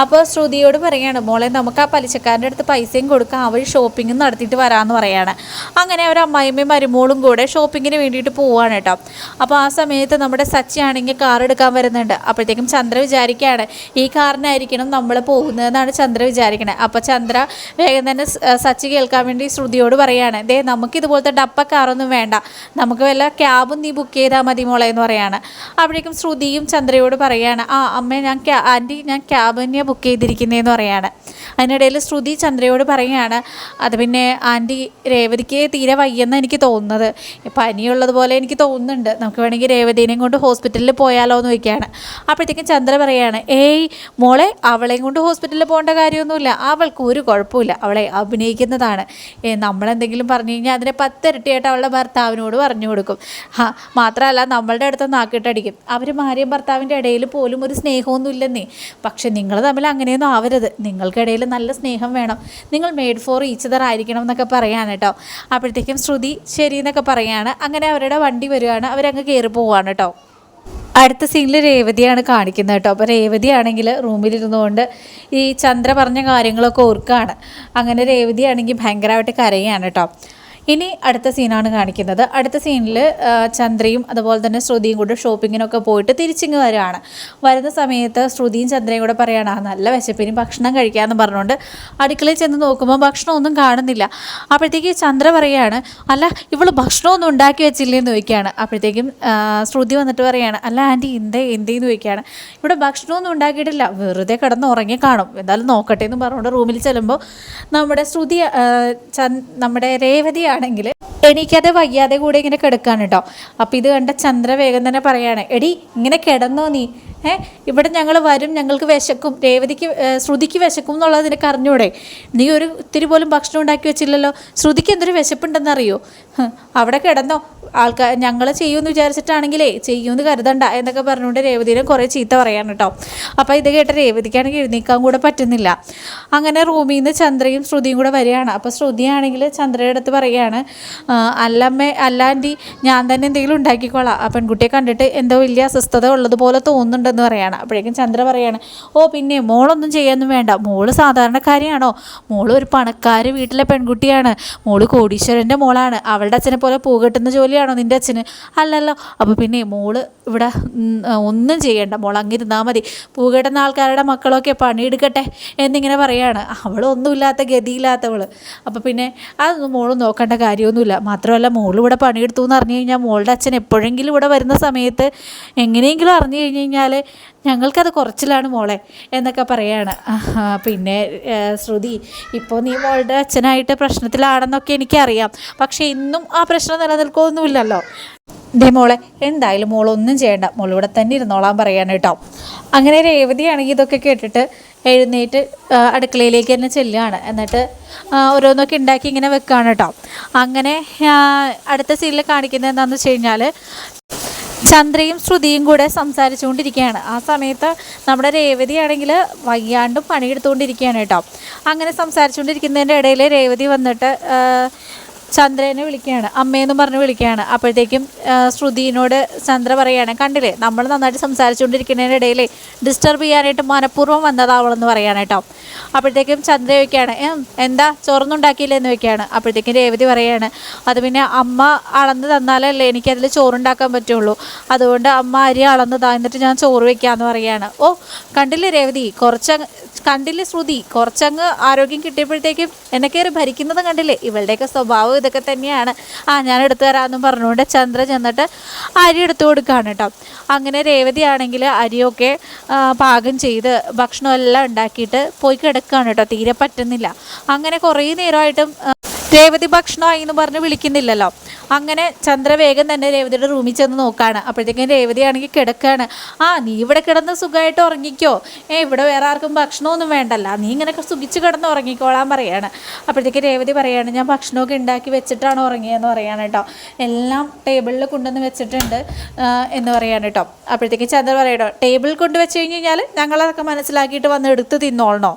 അപ്പോൾ ശ്രുതിയോട് പറയുകയാണ് മോളെ നമുക്ക് ആ പലിശക്കാരന്റെ അടുത്ത് പൈസയും കൊടുക്കാം. അവർ ഷോപ്പിംഗ് നടത്തിയിട്ട് വരാമെന്ന് പറയാണ്. അങ്ങനെ അവർ അമ്മായിമ്മയും മരുമോളും കൂടെ ഷോപ്പിങ്ങിന് വേണ്ടിയിട്ട് പോവുകയാണ് കേട്ടോ അപ്പോൾ ആ സമയത്ത് നമ്മുടെ സച്ചി ആണെങ്കിൽ കാർ എടുക്കാൻ വരുന്നുണ്ട്. അപ്പോഴത്തേക്കും ചന്ദ്ര വിചാരിക്കുകയാണ് ഈ കാറിനായിരിക്കണം നമ്മൾ പോകുന്നതെന്നാണ് ചന്ദ്ര വിചാരിക്കണത് അപ്പോൾ ചന്ദ്ര വേഗം തന്നെ സച്ചി കേൾക്കാൻ വേണ്ടി ശ്രുതിയോട് പറയുകയാണ് ദേ നമുക്ക് ഇതുപോലത്തെ ഡപ്പ കാറൊന്നും വേണ്ട. നമുക്ക് വല്ല ക്യാബും നീ ബുക്ക് ചെയ്താൽ മതി മോളെ എന്ന് പറയാണ്. അപ്പോഴേക്കും ശ്രുതിയും ചന്ദ്രയോട് പറയാണ് ആ അമ്മ ഞാൻ ആന്റി ഞാൻ ക്യാബ് തന്നെയാണ് ബുക്ക് ചെയ്തിരിക്കുന്നതെന്ന് പറയാണ്. അതിനിടയിൽ ശ്രുതി ചന്ദ്രയോട് പറയുകയാണ് അത് പിന്നെ ആന്റി രേവതിക്ക് തീരെ വയ്യെന്ന് എനിക്ക് തോന്നുന്നത്. പനിയുള്ളതുപോലെ എനിക്ക് തോന്നുന്നുണ്ട്. നമുക്ക് വേണമെങ്കിൽ രേവതിനെയും കൊണ്ട് ഹോസ്പിറ്റലിൽ പോയാലോ എന്ന് ചോദിക്കുകയാണ്. അപ്പോഴത്തേക്കും ചന്ദ്ര പറയാണ് ഏയ് മോളെ അവളെയും കൊണ്ട് ഹോസ്പിറ്റലിൽ പോകേണ്ട കാര്യമൊന്നുമില്ല. അവൾക്ക് ഒരു കുഴപ്പമില്ല അവളെ അഭിനയിക്കുന്നതാണ്. നമ്മളെന്തെങ്കിലും പറഞ്ഞു കഴിഞ്ഞാൽ അതിനെ പത്തിരട്ടിയായിട്ട് അവളുടെ ഭർത്താവിനോട് പറഞ്ഞു കൊടുക്കും. മാത്രമല്ല നമ്മളുടെ അടുത്ത് നാക്കിട്ടടിക്കും അവർ ഭാര്യയും ഭർത്താവിന്റെ ഇടയിൽ പോലും ഒരു സ്നേഹമൊന്നും ഇല്ലെന്നേ പക്ഷെ നിങ്ങൾ തമ്മിൽ അങ്ങനെയൊന്നും ആവരുത്. നിങ്ങൾക്കിടയിൽ നല്ല സ്നേഹം വേണം. നിങ്ങൾ മെയ്ഡ് ഫോർ ഈച്ചതർ ആയിരിക്കണം എന്നൊക്കെ പറയാണ് കേട്ടോ അപ്പോഴത്തേക്കും ശ്രുതി ശരി എന്നൊക്കെ പറയാണ്. അങ്ങനെ അവരുടെ വണ്ടി വരുവാണ്. അവരങ്ങ് കയറി പോവാണ് കേട്ടോ അടുത്ത സീനിൽ രേവതിയാണ് കാണിക്കുന്നത് കേട്ടോ അപ്പോൾ രേവതി ആണെങ്കിൽ റൂമിലിരുന്നുകൊണ്ട് ഈ ചന്ദ്ര പറഞ്ഞ കാര്യങ്ങളൊക്കെ ഓർക്കുകയാണ് അങ്ങനെ രേവതി ആണെങ്കിൽ ഭയങ്കരമായിട്ട് കരയാണ് കേട്ടോ ഇനി അടുത്ത സീനാണ് കാണിക്കുന്നത്. അടുത്ത സീനിൽ ചന്ദ്രയും അതുപോലെ തന്നെ ശ്രുതിയും കൂടെ ഷോപ്പിങ്ങിനൊക്കെ പോയിട്ട് തിരിച്ചിങ്ങ് വരികയാണ്. വരുന്ന സമയത്ത് ശ്രുതിയും ചന്ദ്രയും കൂടെ പറയുകയാണ് നല്ല വിശപ്പിന് ഭക്ഷണം കഴിക്കാമെന്ന് പറഞ്ഞുകൊണ്ട് അടുക്കളയിൽ ചെന്ന് നോക്കുമ്പോൾ ഭക്ഷണമൊന്നും കാണുന്നില്ല. അപ്പോഴത്തേക്ക് ചന്ദ്ര പറയുകയാണ് അല്ല ഇവൾ ഭക്ഷണമൊന്നും ഉണ്ടാക്കി വെച്ചില്ലേന്ന് ചോദിക്കുകയാണ്. അപ്പോഴത്തേക്കും ശ്രുതി വന്നിട്ട് പറയുകയാണ് അല്ല ആന്റി എന്തേ എന്തേന്ന് ചോദിക്കുകയാണ്. ഇവിടെ ഭക്ഷണമൊന്നും ഉണ്ടാക്കിയിട്ടില്ല വെറുതെ കിടന്ന് ഉറങ്ങി കാണും. എന്തായാലും നോക്കട്ടെ എന്ന് പറഞ്ഞുകൊണ്ട് റൂമിൽ ചെല്ലുമ്പോൾ നമ്മുടെ ശ്രുതി നമ്മുടെ രേവതി ആണെങ്കിൽ എണീക്കാതെ വയ്യാതെ കൂടെ ഇങ്ങനെ കിടക്കാണ് കേട്ടോ അപ്പോൾ ഇത് കണ്ട ചന്ദ്ര വേഗം തന്നെ പറയാണ് എടി ഇങ്ങനെ കിടന്നോ നീ? ഏ ഇവിടെ ഞങ്ങൾ വരും ഞങ്ങൾക്ക് വിശക്കും രേവതിക്ക് ശ്രുതിക്ക് വിശക്കും എന്നുള്ളത് നിനക്ക് അറിഞ്ഞൂടെ? നീ ഒരു ഇത്തിരി പോലും ഭക്ഷണം ഉണ്ടാക്കി വെച്ചില്ലല്ലോ? ശ്രുതിക്ക് എന്തൊരു വിശപ്പുണ്ടെന്നറിയോ? അവിടെ കിടന്നോ. ആൾക്കാർ ഞങ്ങൾ ചെയ്യുമെന്ന് വിചാരിച്ചിട്ടാണെങ്കിലേ ചെയ്യുമെന്ന് കരുതണ്ട എന്നൊക്കെ പറഞ്ഞുകൊണ്ട് രേവതിനെ കുറേ ചീത്ത പറയാൻ കേട്ടോ. അപ്പോൾ ഇത് കേട്ട രേവതിക്കാണെങ്കിൽ എഴുന്നേക്കാൻ കൂടെ പറ്റുന്നില്ല. അങ്ങനെ റൂമിൽ നിന്ന് ചന്ദ്രയും ശ്രുതിയും കൂടെ വരികയാണ്. അപ്പോൾ ശ്രുതിയാണെങ്കിൽ ചന്ദ്രയുടെ അടുത്ത് പറയുകയാണ് "ആ, അല്ലമ്മേ അല്ലാണ്ടി ഞാൻ തന്നെ എന്തെങ്കിലും ഉണ്ടാക്കിക്കോളാം. ആ പെൺകുട്ടിയെ കണ്ടിട്ട് എന്തോ വലിയ അസ്വസ്ഥത ഉള്ളതുപോലെ തോന്നുന്നുണ്ടെന്ന് പറയാണ്. അപ്പോഴേക്കും ചന്ദ്ര പറയാണ് ഓ പിന്നെ മോളൊന്നും ചെയ്യാനൊന്നും വേണ്ട. മോൾ സാധാരണക്കാരിയാണോ? മോൾ ഒരു പണക്കാര് വീട്ടിലെ പെൺകുട്ടിയാണ്. മോൾ കോടീശ്വരന്റെ മോളാണ്. അവളുടെ അച്ഛനെ പോലെ പൂകെട്ടുന്ന ജോലിയാണോ നിന്റെ അച്ഛന്? അല്ലല്ലോ. അപ്പോൾ പിന്നെ മോൾ ഇവിടെ ഒന്നും ചെയ്യേണ്ട. മോൾ അങ്ങിരുന്നാൽ മതി. പൂകെട്ടുന്ന ആൾക്കാരുടെ മക്കളൊക്കെ പണിയെടുക്കട്ടെ എന്നിങ്ങനെ പറയാണ്. അവളൊന്നുമില്ലാത്ത ഗതിയില്ലാത്തവൾ അപ്പോൾ പിന്നെ അതൊന്നും മോൾ നോക്കേണ്ട കാര്യമൊന്നുമില്ല. മാത്രമല്ല മോൾ ഇവിടെ പണിയെടുത്തു എന്ന് അറിഞ്ഞു കഴിഞ്ഞാൽ മോളുടെ അച്ഛൻ എപ്പോഴെങ്കിലും ഇവിടെ വരുന്ന സമയത്ത് എങ്ങനെയെങ്കിലും അറിഞ്ഞു കഴിഞ്ഞ് കഴിഞ്ഞാൽ ഞങ്ങൾക്കത് കുറച്ചിലാണ് മോളെ എന്നൊക്കെ പറയാണ്. പിന്നെ ശ്രുതി ഇപ്പോൾ നീ മോളുടെ അച്ഛനായിട്ട് പ്രശ്നത്തിലാണെന്നൊക്കെ എനിക്കറിയാം. പക്ഷേ ഇന്നും ആ പ്രശ്നം നിലനിൽക്കൊന്നുമില്ലല്ലോ ദേ മോളെ എന്തായാലും മോളൊന്നും ചെയ്യണ്ട. മോൾ ഇവിടെ തന്നെ ഇരുന്നോളാൻ പറയാണ് കേട്ടോ. അങ്ങനെ രേവതിയാണെങ്കിൽ ഇതൊക്കെ കേട്ടിട്ട് എഴുന്നേറ്റ് അടുക്കളയിലേക്ക് തന്നെ ചെല്ലുകയാണ്. എന്നിട്ട് ഓരോന്നൊക്കെ ഉണ്ടാക്കി ഇങ്ങനെ വെക്കുകയാണ് കേട്ടോ. അങ്ങനെ അടുത്ത സീനിൽ കാണിക്കുന്നത് എന്താണെന്ന് വെച്ച് കഴിഞ്ഞാൽ ചന്ദ്രയും ശ്രുതിയും കൂടെ സംസാരിച്ചുകൊണ്ടിരിക്കുകയാണ്. ആ സമയത്ത് നമ്മുടെ രേവതി ആണെങ്കിൽ വയ്യാണ്ടും പണിയെടുത്തുകൊണ്ടിരിക്കുകയാണ് കേട്ടോ. അങ്ങനെ സംസാരിച്ചുകൊണ്ടിരിക്കുന്നതിന്റെ ഇടയിൽ രേവതി വന്നിട്ട് ചന്ദ്രനെ വിളിക്കുകയാണ് അമ്മയെന്നും പറഞ്ഞ് വിളിക്കുകയാണ്. അപ്പോഴത്തേക്കും ശ്രുതിനോട് ചന്ദ്ര പറയുകയാണ് കണ്ടില്ലേ നമ്മൾ നന്നായിട്ട് സംസാരിച്ചുകൊണ്ടിരിക്കുന്നതിന്റെ ഇടയിൽ ഡിസ്റ്റർബ് ചെയ്യാനായിട്ട് മനഃപൂർവം വന്നതാവളെന്ന് പറയുകയാണ് കേട്ടോ. അപ്പോഴത്തേക്കും ചന്ദ്ര ചോദിക്കുകയാണ് എന്താ ചോറൊന്നുണ്ടാക്കിയില്ല എന്ന് ചോദിക്കുകയാണ്. അപ്പോഴത്തേക്കും രേവതി പറയുകയാണ് അത് പിന്നെ അമ്മ അളന്ന് തന്നാലല്ലേ എനിക്കതിൽ ചോറുണ്ടാക്കാൻ പറ്റുള്ളൂ. അതുകൊണ്ട് അമ്മ അരി അളന്ന് താ എന്നിട്ട് ഞാൻ ചോറ് വയ്ക്കാമെന്ന് പറയുകയാണ്. ഓ കണ്ടില്ലേ രേവതി കുറച്ചങ്ങ് കണ്ടില്ലേ ശ്രുതി? കുറച്ചങ്ങ് ആരോഗ്യം കിട്ടിയപ്പോഴത്തേക്കും എന്നെ കയറി ഭരിക്കുന്നത് കണ്ടില്ലേ? ഇവളുടെയൊക്കെ സ്വഭാവം ഇതൊക്കെ തന്നെയാണ്. ആ ഞാൻ എടുത്തു തരാമെന്നും പറഞ്ഞുകൊണ്ട് ചന്ദ്ര ചെന്നിട്ട് അരി എടുത്തു കൊടുക്കുകയാണ് കേട്ടോ. അങ്ങനെ രേവതി ആണെങ്കിൽ അരിയൊക്കെ പാകം ചെയ്ത് ഭക്ഷണമെല്ലാം ഉണ്ടാക്കിയിട്ട് പോയി കിടക്കുകയാണ് കേട്ടോ. തീരെ പറ്റുന്നില്ല. അങ്ങനെ കുറേ നേരമായിട്ടും രേവതി ഭക്ഷണമായി എന്ന് പറഞ്ഞ് വിളിക്കുന്നില്ലല്ലോ. അങ്ങനെ ചന്ദ്ര വേഗം തന്നെ രേവതിയുടെ റൂമിൽ ചെന്ന് നോക്കാണ്. അപ്പോഴത്തേക്കും രേവതി ആണെങ്കിൽ കിടക്കുകയാണ് ആ നീ ഇവിടെ കിടന്ന് സുഖമായിട്ട് ഉറങ്ങിക്കോ. ഏ ഇവിടെ വേറെ ആർക്കും ഭക്ഷണമൊന്നും വേണ്ടല്ല. നീ ഇങ്ങനെയൊക്കെ സുഖിച്ച് കിടന്ന് ഉറങ്ങിക്കോളാൻ പറയാണ്. അപ്പോഴത്തേക്ക് രേവതി പറയാണ് ഞാൻ ഭക്ഷണമൊക്കെ ഉണ്ടാക്കി വെച്ചിട്ടാണ് ഉറങ്ങിയതെന്ന് പറയുകയാണ് കേട്ടോ. എല്ലാം ടേബിളിൽ കൊണ്ടുവന്ന് വെച്ചിട്ടുണ്ട് എന്ന് പറയാണ് കേട്ടോ. അപ്പോഴത്തേക്ക് ചന്ദ്ര പറയട്ടോ ടേബിളിൽ കൊണ്ട് വെച്ച് കഴിഞ്ഞ് കഴിഞ്ഞാൽ ഞങ്ങളതൊക്കെ മനസ്സിലാക്കിയിട്ട് വന്ന് എടുത്ത് തിന്നോളണോ?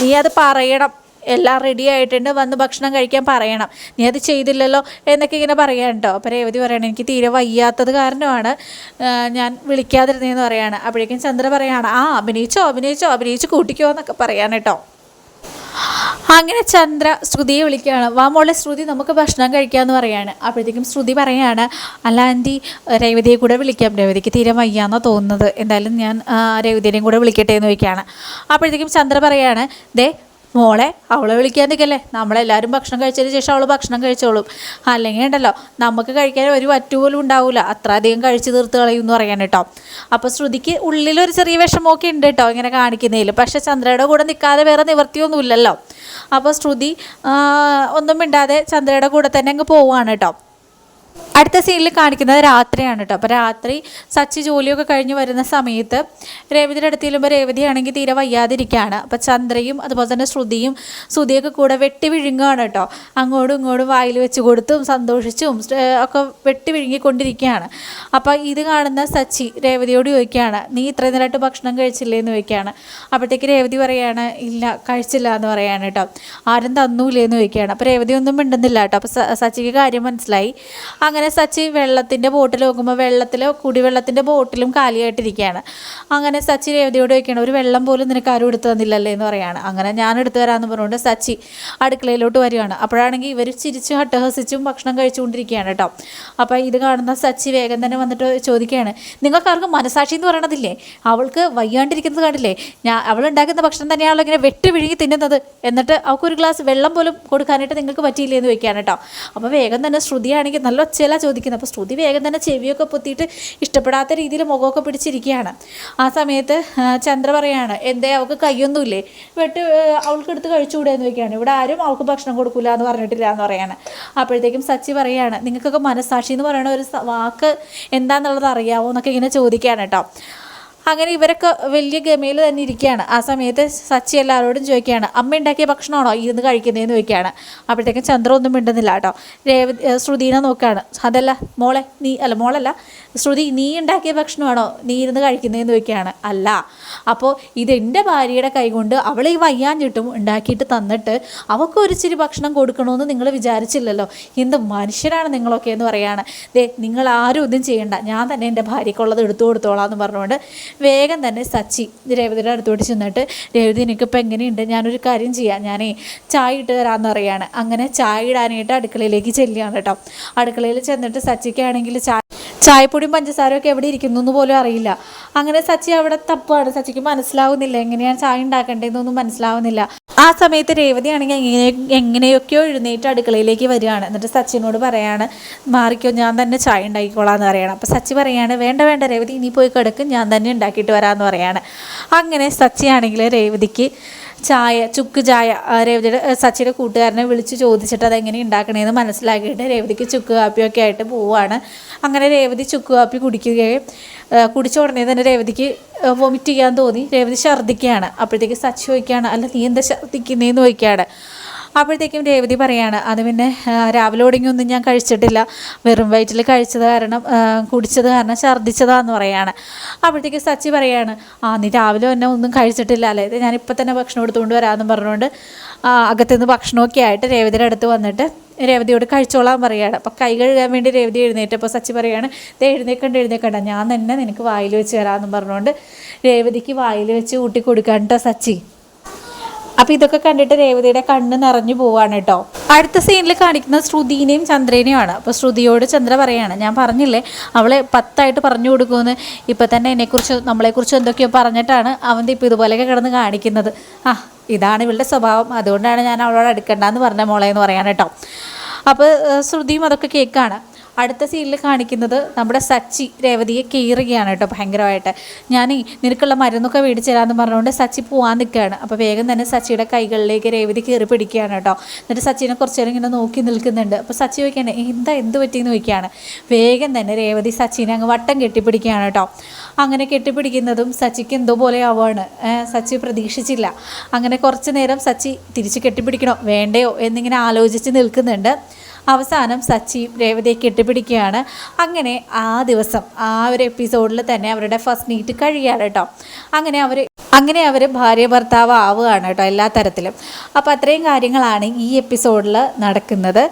നീ അത് പറയണം. എല്ലാം റെഡി ആയിട്ടുണ്ട്. വന്ന് ഭക്ഷണം കഴിക്കാൻ പറയണം. നീ അത് ചെയ്തില്ലല്ലോ? എന്നൊക്കെ ഇങ്ങനെ പറയാൻ കേട്ടോ അപ്പോൾ രേവതി പറയണം എനിക്ക് തീരെ വയ്യാത്തത് കാരണമാണ്. ഞാൻ വിളിക്കാതിരുന്നതെന്ന് പറയാണ്. അപ്പോഴേക്കും ചന്ദ്ര പറയാണ് ആ അഭിനയിച്ചോ അഭിനയിച്ചോ അഭിനയിച്ച് കൂട്ടിക്കോ എന്നൊക്കെ പറയാൻ കേട്ടോ. അങ്ങനെ ചന്ദ്ര ശ്രുതിയെ വിളിക്കുകയാണ്. വാ മോളെ ശ്രുതി നമുക്ക് ഭക്ഷണം കഴിക്കാമെന്ന് പറയാണ്. അപ്പോഴത്തേക്കും ശ്രുതി പറയാണ് അല്ല ആന്റി രേവതിയെ കൂടെ വിളിക്കാം. രേവതിക്ക് തീരെ വയ്യാന്നോ തോന്നുന്നത്. എന്തായാലും ഞാൻ രേവതിയെയും കൂടെ വിളിക്കട്ടെ എന്ന് ചോദിക്കുകയാണ്. അപ്പോഴത്തേക്കും ചന്ദ്ര പറയാണ് ദേ മോളെ അവളെ വിളിക്കാൻ നിൽക്കല്ലേ നമ്മളെല്ലാവരും ഭക്ഷണം കഴിച്ചതിന് ശേഷം അവൾ ഭക്ഷണം കഴിച്ചോളും. അല്ലെങ്കിൽ ഉണ്ടല്ലോ നമുക്ക് കഴിക്കാൻ ഒരു വറ്റു പോലും ഉണ്ടാവില്ല അത്ര അധികം കഴിച്ച് തീർത്ത് കളയും എന്ന് പറയാൻ കേട്ടോ. അപ്പോൾ ശ്രുതിക്ക് ഉള്ളിലൊരു ചെറിയ വിഷമമൊക്കെ ഉണ്ട് കേട്ടോ ഇങ്ങനെ കാണിക്കുന്നതിൽ പക്ഷേ ചന്ദ്രയുടെ കൂടെ നിൽക്കാതെ വേറെ നിവർത്തിയൊന്നുമില്ലല്ലോ. അപ്പോൾ ശ്രുതി ഒന്നും മിണ്ടാതെ ചന്ദ്രയുടെ കൂടെ തന്നെ അങ്ങ് പോവുകയാണ് കേട്ടോ. അടുത്ത സീനിൽ കാണിക്കുന്നത് രാത്രിയാണ് കേട്ടോ. അപ്പോൾ രാത്രി സച്ചി ജോലിയൊക്കെ കഴിഞ്ഞ് വരുന്ന സമയത്ത് രേവതിയുടെ അടുത്ത് ചെല്ലുമ്പോൾ രേവതിയാണെങ്കിൽ തീരെ വയ്യാതിരിക്കുകയാണ്. അപ്പോൾ ചന്ദ്രയും അതുപോലെ തന്നെ ശ്രുതിയും ശ്രുതിയൊക്കെ കൂടെ വെട്ടി വിഴുങ്ങുകയാണ് കേട്ടോ. അങ്ങോട്ടും ഇങ്ങോട്ടും വായിൽ വെച്ച് കൊടുത്തും സന്തോഷിച്ചും ഒക്കെ വെട്ടി വിഴുങ്ങിക്കൊണ്ടിരിക്കുകയാണ്. അപ്പോൾ ഇത് കാണുന്ന സച്ചി രേവതിയോട് ചോദിക്കുകയാണ് നീ ഇത്രയും നേരമായിട്ട് ഭക്ഷണം കഴിച്ചില്ലേ? എന്ന് ചോദിക്കുകയാണ്. അപ്പോഴത്തേക്ക് രേവതി പറയാണ് ഇല്ല കഴിച്ചില്ല എന്ന് പറയാണ് കേട്ടോ. ആരും തന്നൂലേ എന്ന് ചോദിക്കുകയാണ്. അപ്പോൾ രേവതി ഒന്നും മിണ്ടുന്നില്ല കേട്ടോ. അപ്പോൾ സച്ചിക്ക് കാര്യം മനസ്സിലായി. അങ്ങനെ സച്ചി വെള്ളത്തിന്റെ ബോട്ടിൽ നോക്കുമ്പോൾ വെള്ളത്തിൽ കുടിവെള്ളത്തിന്റെ ബോട്ടിലും കാലിയായിട്ടിരിക്കുകയാണ്. അങ്ങനെ സച്ചി രേവതിയോട് ചോദിക്കുകയാണ് ഒരു വെള്ളം പോലും നിനക്ക് ആരും എടുത്തു തന്നില്ലല്ലേ? എന്ന് പറയാണ്. അങ്ങനെ ഞാൻ എടുത്തു തരാമെന്ന് പറഞ്ഞുകൊണ്ട് സച്ചി അടുക്കളയിലോട്ട് വരികയാണ്. അപ്പോഴാണെങ്കിൽ ഇവർ ചിരിച്ചും ഹട്ടഹസിച്ചും ഭക്ഷണം കഴിച്ചുകൊണ്ടിരിക്കുകയാണ് കേട്ടോ. അപ്പോൾ ഇത് കാണുന്ന സച്ചി വേഗം തന്നെ വന്നിട്ട് ചോദിക്കുകയാണ് നിങ്ങൾക്കാർക്കും മനസാക്ഷി എന്ന് പറയണതില്ലേ? അവൾക്ക് വയ്യാണ്ടിരിക്കുന്നത് കണ്ടില്ലേ? ഞാൻ അവൾ ഉണ്ടാക്കുന്ന ഭക്ഷണം തന്നെയാണല്ലോ ഇങ്ങനെ വെട്ടി വിഴുങ്ങി തിന്നുന്നത്. എന്നിട്ട് അവൾക്ക് ഒരു ഗ്ലാസ് വെള്ളം പോലും കൊടുക്കാനായിട്ട് നിങ്ങൾക്ക് പറ്റിയില്ലേ? എന്ന് വെക്കുകയാണ് കേട്ടോ. അപ്പോൾ വേഗം തന്നെ ശ്രുതിയാണെങ്കിൽ നല്ല ഒച്ചയില ചോദിക്കുന്നത്. അപ്പോൾ ശ്രുതി വേഗം തന്നെ ചെവിയൊക്കെ പൊത്തിയിട്ട് ഇഷ്ടപ്പെടാത്ത രീതിയിൽ മുഖമൊക്കെ പിടിച്ചിരിക്കുകയാണ്. ആ സമയത്ത് ചന്ദ്ര പറയാണ് എന്തേ അവൾക്ക് കൈയൊന്നുമില്ലേ? വെട്ട് അവൾക്ക് എടുത്ത് കഴിച്ചുകൂടെ? എന്ന് വെക്കുകയാണ് ഇവിടെ ആരും അവൾക്ക് ഭക്ഷണം കൊടുക്കില്ല എന്ന് പറഞ്ഞിട്ടില്ല എന്ന് പറയാണ്. അപ്പോഴത്തേക്കും സച്ചി പറയാണ് നിങ്ങൾക്കൊക്കെ മനസ്സാക്ഷി എന്ന് പറയുന്ന ഒരു വാക്ക് എന്താണെന്നുള്ളത് അറിയാവോ? എന്നൊക്കെ ഇങ്ങനെ ചോദിക്കുകയാണ് കേട്ടോ. അങ്ങനെ ഇവരൊക്കെ വലിയ ഗമയിൽ തന്നെ ഇരിക്കുകയാണ്. ആ സമയത്ത് സച്ചി എല്ലാവരോടും ചോദിക്കുകയാണ് അമ്മ ഉണ്ടാക്കിയ ഭക്ഷണമാണോ ഇരുന്ന് കഴിക്കുന്നതെന്ന് ചോദിക്കുകയാണ്. അപ്പോഴത്തേക്കും ചന്ദ്ര ഒന്നും മിണ്ടുന്നില്ല കേട്ടോ. രേവതി ശ്രുതിനെ നോക്കുകയാണ്. അതല്ല മോളെ നീ അല്ല മോളല്ല. ശ്രുതി നീ ഉണ്ടാക്കിയ ഭക്ഷണമാണോ നീ ഇരുന്ന് കഴിക്കുന്നതെന്ന് ചോദിക്കുകയാണ്. അല്ല. അപ്പോൾ ഇത് എന്റെ ഭാര്യയുടെ കൈകൊണ്ട് അവൾ ഈ വയ്യാഞ്ഞിട്ടും ഉണ്ടാക്കിയിട്ട് തന്നിട്ട് അവൾക്ക് ഒരിച്ചിരി ഭക്ഷണം കൊടുക്കണമെന്ന് നിങ്ങൾ വിചാരിച്ചില്ലല്ലോ. എന്ത് മനുഷ്യരാണ് നിങ്ങളൊക്കെ എന്ന് പറയാണ്. ദേ നിങ്ങൾ ആരും ഒന്നും ചെയ്യണ്ട. ഞാൻ തന്നെ എന്റെ ഭാര്യയ്ക്കുള്ളത് എടുത്തു കൊടുത്തോളാം എന്ന് പറഞ്ഞുകൊണ്ട് വേഗം തന്നെ സച്ചി രേവതിയുടെ അടുത്തോട്ട് ചെന്നിട്ട് രേവതി എനിക്കിപ്പോൾ എങ്ങനെയുണ്ട്? ഞാനൊരു കാര്യം ചെയ്യാം. ഞാനേ ചായ ഇട്ട് തരാമെന്ന് പറയാണ്. അങ്ങനെ ചായ ഇടാനായിട്ട് അടുക്കളയിലേക്ക് ചെല്ലുകയാണ് കേട്ടോ. അടുക്കളയിൽ ചെന്നിട്ട് സച്ചിക്കാണെങ്കിൽ ചായ ചായപ്പൊടിയും പഞ്ചസാരയും ഒക്കെ എവിടെ ഇരിക്കുന്നു എന്ന് പോലും അറിയില്ല. അങ്ങനെ സച്ചി അവിടെ തപ്പാണ് സച്ചിക്ക് മനസ്സിലാവുന്നില്ല. എങ്ങനെയാണ് ചായ ഉണ്ടാക്കേണ്ടതെന്നൊന്നും മനസ്സിലാവുന്നില്ല. ആ സമയത്ത് രേവതിയാണെങ്കിൽ എങ്ങനെ എങ്ങനെയൊക്കെയോ എഴുന്നേറ്റ് അടുക്കളയിലേക്ക് വരികയാണ്. എന്നിട്ട് സച്ചിനോട് പറയാണ് മാറിക്കോ ഞാൻ തന്നെ ചായ ഉണ്ടാക്കിക്കോളാം എന്ന് പറയണം. അപ്പോൾ സച്ചി പറയാണ് വേണ്ട വേണ്ട രേവതി ഇനി പോയി കിടക്കും ഞാൻ തന്നെ ഉണ്ടാക്കിയിട്ട് വരാമെന്ന് പറയാണ്. അങ്ങനെ സച്ചിയാണെങ്കിൽ രേവതിക്ക് ചായ ചുക്ക് ചായ രേവതിയുടെ സച്ചിയുടെ കൂട്ടുകാരനെ വിളിച്ച് ചോദിച്ചിട്ട് അതെങ്ങനെ ഉണ്ടാക്കണേന്ന് മനസ്സിലാക്കിയിട്ട് രേവതിക്ക് ചുക്ക് കാപ്പിയൊക്കെ ആയിട്ട് പോവുകയാണ് അങ്ങനെ രേവതി ചുക്ക് കാപ്പി കുടിക്കുകയും കുടിച്ച ഉടനെ തന്നെ രേവതിക്ക് വൊമിറ്റ് ചെയ്യാൻ തോന്നി. രേവതി ഛർദ്ദിക്കുകയാണ്. അപ്പോഴത്തേക്ക് സച്ചി ചോദിക്കുകയാണ് അല്ല നീ എന്താ ഛർദ്ദിക്കുന്നതെന്ന് ചോദിക്കുകയാണ്. അപ്പോഴത്തേക്കും രേവതി പറയാണ് അത് പിന്നെ രാവിലെ ഒടുങ്ങിയൊന്നും ഞാൻ കഴിച്ചിട്ടില്ല. വെറും വയറ്റിൽ കഴിച്ചത് കാരണം കുടിച്ചത് കാരണം ഛർദ്ദിച്ചതാന്ന് പറയാണ്. അപ്പോഴത്തേക്ക് സച്ചി പറയാണ് ആ നീ രാവിലെ തന്നെ ഒന്നും കഴിച്ചിട്ടില്ല. അല്ലേ? ഇത് ഞാനിപ്പോൾ തന്നെ ഭക്ഷണം എടുത്തുകൊണ്ട് വരാമെന്ന് പറഞ്ഞുകൊണ്ട് അകത്തുനിന്ന് ഭക്ഷണമൊക്കെ ആയിട്ട് രേവതിയുടെ അടുത്ത് വന്നിട്ട് രേവതിയോട് കഴിച്ചോളാൻ പറയുകയാണ് അപ്പോൾ കൈ കഴുകാൻ വേണ്ടി രേവതി എഴുന്നേറ്റപ്പോൾ സച്ചി പറയാണ് ദേ എഴുന്നേക്കണ്ട എഴുന്നേക്കണ്ട. ഞാൻ തന്നെ നിനക്ക് വായിൽ വെച്ച് തരാമെന്ന് പറഞ്ഞുകൊണ്ട് രേവതിക്ക് വായിൽ വെച്ച് കൊടുക്കാൻ കേട്ടോ സച്ചി. അപ്പൊ ഇതൊക്കെ കണ്ടിട്ട് രേവതിയുടെ കണ്ണ് നിറഞ്ഞു പോവാണ് കേട്ടോ. അടുത്ത സീനിൽ കാണിക്കുന്നത് ശ്രുതിനെയും ചന്ദ്രനെയുമാണ് അപ്പൊ ശ്രുതിയോട് ചന്ദ്ര പറയാണ് ഞാൻ പറഞ്ഞില്ലേ അവളെ പത്തായിട്ട് പറഞ്ഞു കൊടുക്കുമെന്ന്. ഇപ്പൊ തന്നെ എന്നെക്കുറിച്ച് നമ്മളെക്കുറിച്ച് എന്തൊക്കെയോ പറഞ്ഞിട്ടാണ് അവന്റെ ഇപ്പൊ ഇതുപോലെയൊക്കെ കിടന്ന് കാണിക്കുന്നത്. ആ ഇതാണ് ഇവളുടെ സ്വഭാവം. അതുകൊണ്ടാണ് ഞാൻ അവളോട് അടുക്കണ്ടെന്ന് പറഞ്ഞ മോളെ എന്ന് പറയാൻ കേട്ടോ. അപ്പോൾ ശ്രുതിയും അതൊക്കെ കേൾക്കാണ്. അടുത്ത സീനിൽ കാണിക്കുന്നത് നമ്മുടെ സച്ചി രേവതിയെ കീറുകയാണ് കേട്ടോ ഭയങ്കരമായിട്ട്. ഞാൻ നിനക്കുള്ള മരുന്നൊക്കെ മേടിച്ചു തരാമെന്ന് പറഞ്ഞുകൊണ്ട് സച്ചി പോകാൻ നിൽക്കുകയാണ്. അപ്പോൾ വേഗം തന്നെ സച്ചിയുടെ കൈകളിലേക്ക് രേവതി കയറി പിടിക്കുകയാണ് കേട്ടോ. എന്നിട്ട് സച്ചിനെ കുറച്ച് നേരം ഇങ്ങനെ നോക്കി നിൽക്കുന്നുണ്ട്. അപ്പോൾ സച്ചി ചോദിക്കുകയാണ് എന്താ എന്ത് പറ്റിയെന്ന് ചോദിക്കുകയാണ്. വേഗം തന്നെ രേവതി സച്ചിനെ അങ്ങ് വട്ടം കെട്ടിപ്പിടിക്കുകയാണ് കേട്ടോ. അങ്ങനെ കെട്ടിപ്പിടിക്കുന്നതും സച്ചിക്ക് എന്തോ പോലെ ആവുകയാണ്. സച്ചി പ്രതീക്ഷിച്ചില്ല. അങ്ങനെ കുറച്ച് നേരം സച്ചി തിരിച്ച് കെട്ടിപ്പിടിക്കണോ വേണ്ടയോ എന്നിങ്ങനെ ആലോചിച്ച് നിൽക്കുന്നുണ്ട്. അവസാനം സച്ചിയും രേവതിയെ കെട്ടിപ്പിടിക്കുകയാണ്. അങ്ങനെ ആ ദിവസം ആ ഒരു എപ്പിസോഡിൽ തന്നെ അവരുടെ ഫസ്റ്റ് മീറ്റ് കഴിയാണ് കേട്ടോ. അങ്ങനെ അവർ അങ്ങനെ അവർ ഭാര്യ ഭർത്താവ് ആവുകയാണ് കേട്ടോ എല്ലാ തരത്തിലും. അപ്പോൾ അത്രയും കാര്യങ്ങളാണ് ഈ എപ്പിസോഡിൽ നടക്കുന്നത്.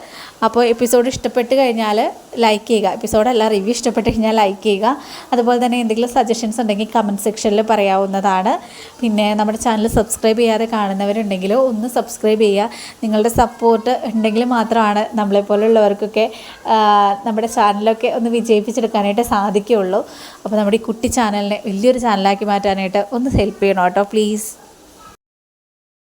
അപ്പോൾ എപ്പിസോഡ് ഇഷ്ടപ്പെട്ട് കഴിഞ്ഞാൽ ലൈക്ക് ചെയ്യുക. എപ്പിസോഡ് അല്ല റിവ്യൂ ഇഷ്ടപ്പെട്ട് കഴിഞ്ഞാൽ ലൈക്ക് ചെയ്യുക. അതുപോലെ തന്നെ എന്തെങ്കിലും സജഷൻസ് ഉണ്ടെങ്കിൽ കമന്റ് സെക്ഷനിൽ പറയാവുന്നതാണ്. പിന്നെ നമ്മുടെ ചാനൽ സബ്സ്ക്രൈബ് ചെയ്യാതെ കാണുന്നവരുണ്ടെങ്കിൽ ഒന്ന് സബ്സ്ക്രൈബ് ചെയ്യുക. നിങ്ങളുടെ സപ്പോർട്ട് ഉണ്ടെങ്കിൽ മാത്രമാണ് നമ്മളെപ്പോലുള്ളവർക്കൊക്കെ നമ്മുടെ ചാനലൊക്കെ ഒന്ന് വിജയിപ്പിച്ചെടുക്കാനായിട്ട് സാധിക്കുകയുള്ളൂ. അപ്പോൾ നമ്മുടെ ഈ കുട്ടി ചാനലിനെ വലിയൊരു ചാനലാക്കി മാറ്റാനായിട്ട് ഒന്ന് ഹെൽപ്പ് ചെയ്യണം കേട്ടോ പ്ലീസ്